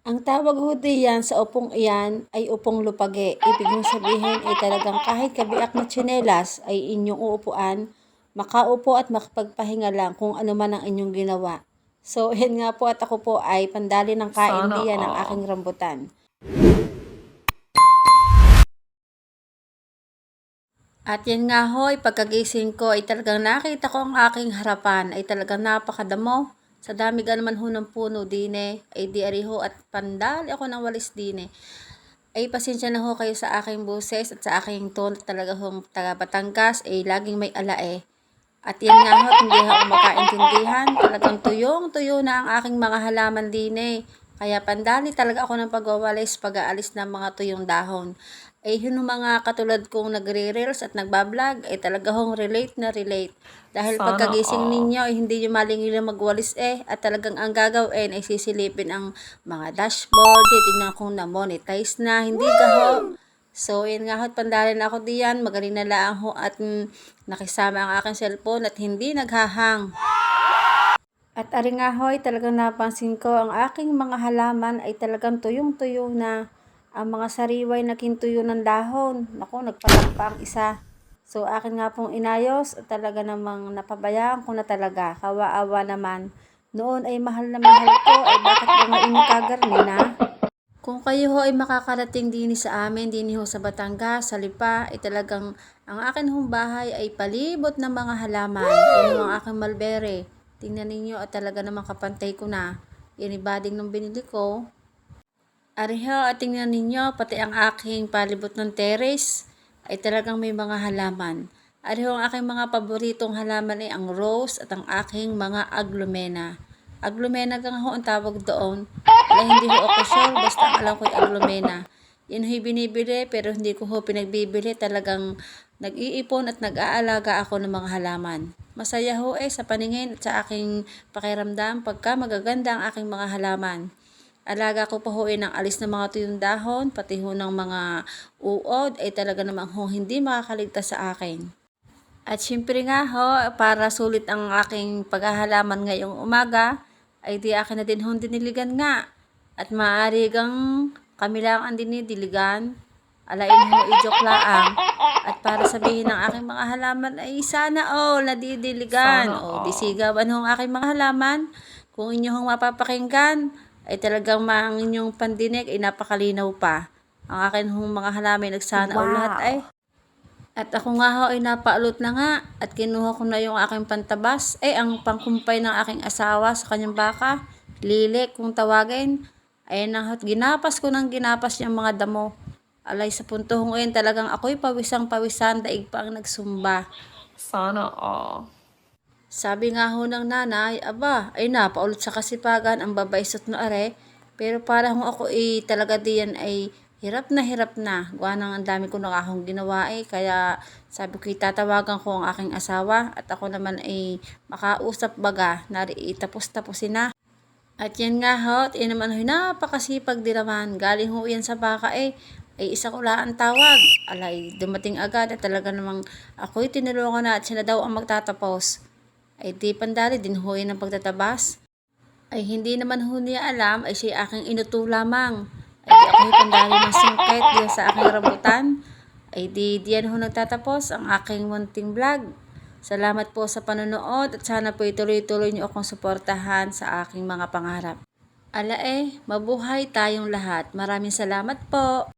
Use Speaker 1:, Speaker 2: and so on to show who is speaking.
Speaker 1: Ang tawag ho diyan sa upong iyan ay upong lupage. Ibig mong sabihin ay talagang kahit kabiak na tsinelas ay inyong uupuan, makaupo at makapagpahinga lang kung ano man ang inyong ginawa. So, yan nga po at ako po ay pandali ng kain
Speaker 2: Sana
Speaker 1: diyan ng aking rambutan. At yan nga hoy, pagkagising ko ay talagang nakita ko ang aking harapan ay talagang napakadamo. Sa dami ga naman ho ng puno dine, ay di ari ho at pandali ako ng walis dine. Ay pasensya na ho kayo sa aking boses at sa aking tone talaga hong taga Batangas ay laging may alae. At yan nga ho, hindi ako makaintindihan. Talagang tuyong-tuyo na ang aking mga halaman dine. Kaya pandali talaga ako ng pagwawalis, pag-aalis ng mga tuyong dahon. Ay yun yung mga katulad kong nagre-reels at nagbablog ay talaga hong relate na relate. Dahil
Speaker 2: Sana
Speaker 1: pagkagising
Speaker 2: all.
Speaker 1: ninyo ay hindi nyo malingil magwalis eh at talagang ang gagawin ay sisilipin ang mga dashboard, titignan kung na-monetize na, hindi ka ho. So, yun nga ho, at pandalin ako diyan, magaling na lang ho at mm, nakisama ang aking cellphone at hindi naghahang. At ari nga hoy, talagang napansin ko ang aking mga halaman ay talagang tuyong-tuyo na. Ang mga sariway naging tuyo ng dahon. Naku, nagpatak pa ang isa. So, akin nga pong inayos at talaga namang napabayaan ko na talaga. Kawa-awa naman. Noon ay mahal na mahal ko, ay bakit ba ngayon kagarni na? Kung kayo ho ay makakarating din sa amin, din ho sa Batangas, sa Lipa, ay talagang ang akin hong bahay ay palibot ng mga halaman. Ho ang aking malbere. Tingnan ninyo at talaga namang kapantay ko na. Yan ibading nung binili ko. Ariho at tingnan ninyo, pati ang aking palibot ng terrace ay talagang may mga halaman. Ariho ang aking mga paboritong halaman ay ang rose at ang aking mga aglumena. Aglumena gang ho ang tawag doon. Wala hindi ho ako sure, basta alam ko ay aglumena. Yan ho'y binibili pero hindi ko ho pinagbibili. Talagang nag-iipon at nag-aalaga ako ng mga halaman. Masaya ho eh sa paningin at sa aking pakiramdam pagka magaganda ang aking mga halaman. Alaga ko pa ho eh ng alis ng mga tuyong dahon, pati ho ng mga uod ay talaga namang ho hindi makakaligtas sa akin. At syempre nga ho, para sulit ang aking paghahalaman ngayong umaga, ay di akin na din ho diniligan nga. At maaari gang kami lang ang dinidiligan. Alain ho, i-joke laang. At para sabihin ng aking mga halaman ay sana all nadidiligan.
Speaker 2: Sana
Speaker 1: O, disigawan ho ang aking mga halaman. Kung inyo hong mapapakinggan, ay talagang ang inyong pandinig ay napakalinaw pa. Ang akin hong mga halaman nagsana
Speaker 2: Wow.
Speaker 1: lahat ay. At ako nga ho ay napaalot na nga at kinuha ko na yung aking pantabas. Eh, ang pangkumpay ng aking asawa sa kanyang baka, lili kung tawagin. Ayun na ho, at ginapas ko ng ginapas yung mga damo. Alay sa punto ko ngayon talagang ako'y pawisang pawisan, daig pa ang nagsumba.
Speaker 2: Sana all.
Speaker 1: Sabi nga ho ng nanay, aba, ay na, paulot sa kasipagan ang babaysot no are. Pero parang ako eh, talaga diyan ay hirap na hirap na. Gawa nang ang dami ko na akong ginawa eh. Kaya sabi ko, tatawagan ko ang aking asawa at ako naman ay makausap baga. Nari itapos-tapusin na. At yan nga ho, at yan naman ho, napakasipag din naman. Galing ho yan sa baka eh. Ay isa ko ang tawag. Alay, dumating agad at talaga namang ako'y tinulungan na at siya na daw ang magtatapos. Ay di pandali din ho yan ang pagtatabas. Ay hindi naman ho niya alam ay siya aking inuto lamang. Ay di ako'y pandali ng singkit sa aking rambutan. Ay di diyan ho nagtatapos ang aking munting vlog. Salamat po sa panonood at sana po ituloy-tuloy niyo akong suportahan sa aking mga pangarap. Ala eh, mabuhay tayong lahat. Maraming salamat po.